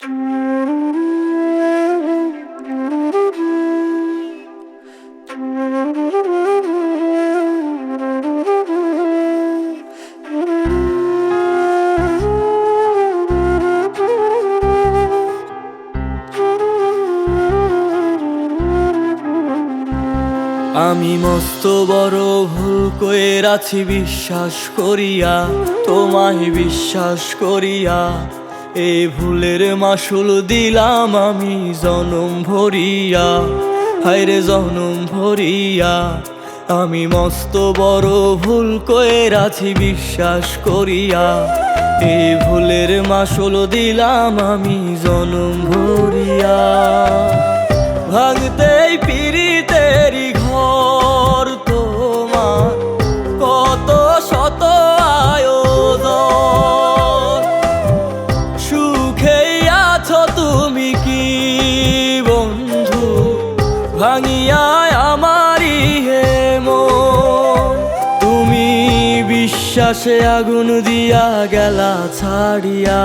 আমি মস্ত বড় ভুল কইর আছি বিশ্বাস করিয়া তোমায় বিশ্বাস করিয়া। এই ভুলের মাসুল দিলাম আমি জনম ভরিয়া। হায়রে জনম ভরিয়া। আমি মস্ত বড় ভুল কয়ে আছি, বিশ্বাস করিয়া। এই ভুলের মাসুল দিলাম আমি জনম ভরিয়া। ভাঙিয়ায় আমারই হে মন। তুমি বিশ্বাসে আগুন দিয়া গেলা ছাড়িয়া,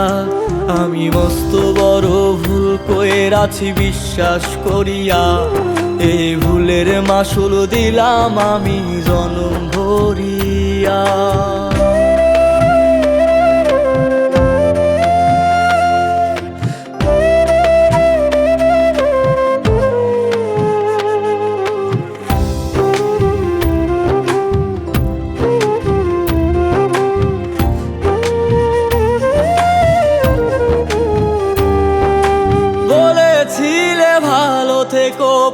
আমি মস্ত বড় ভুল কইর আছি বিশ্বাস করিয়া। এই ভুলের মাসুল দিলাম আমি জনম ভরিয়া।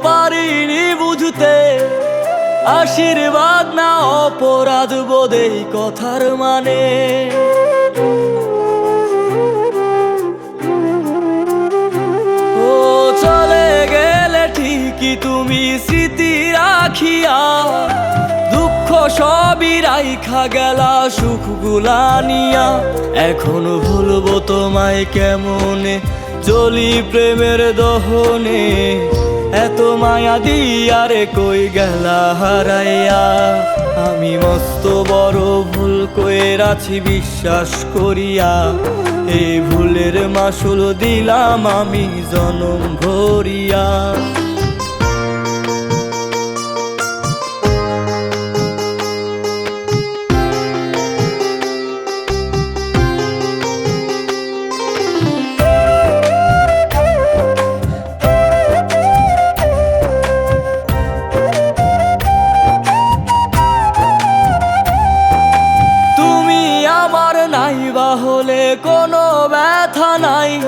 পারিনি বুঝতে। আশীর্বাদ না অপরাধ বোধেই কথার মানে। ও চলে গেলে ঠিকই তুমি স্মৃতি রাখিয়া। দুঃখ সবই রাইখা গেলা, সুখ গুলানিয়া এখনও ভুলবো তোমায় কেমনে? চলি প্রেমের দহনে। এত মায়া দিয়ারে কই গেলা হারাইয়া? আমি মস্ত বড় ভুল কইর আছি বিশ্বাস করিয়া। এই ভুলের মাসুল দিলাম আমি, জনম ভরিয়া। নাই।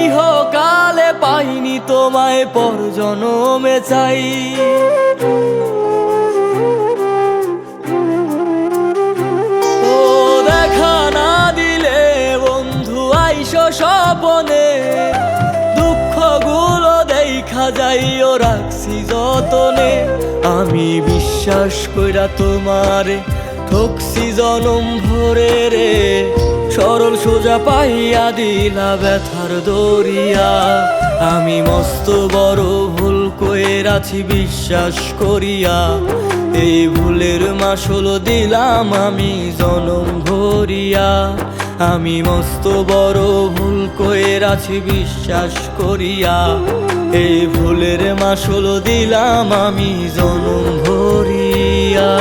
ইহকালে পাইনি তোমায় পর জনমে চাই। ও দেখা না দিলে বন্ধু, আইসো স্বপনে। দুঃখগুলো দেখা যাইও রাখছি যতনে। আমি বিশ্বাস কইরা তোমারে ঠকছি জনম ভরে রে। সরল সোজা পাইয়া দিলা ব্যথার দরিয়া। আমি মস্ত বড় ভুল কইর আছি, বিশ্বাস করিয়া। এই ভুলের মাসুল দিলাম আমি জনম ভরিয়া। আমি মস্ত বড় ভুল কইর আছি, বিশ্বাস করিয়া। এই ভুলের মাসুল দিলাম আমি জনম ভরিয়া।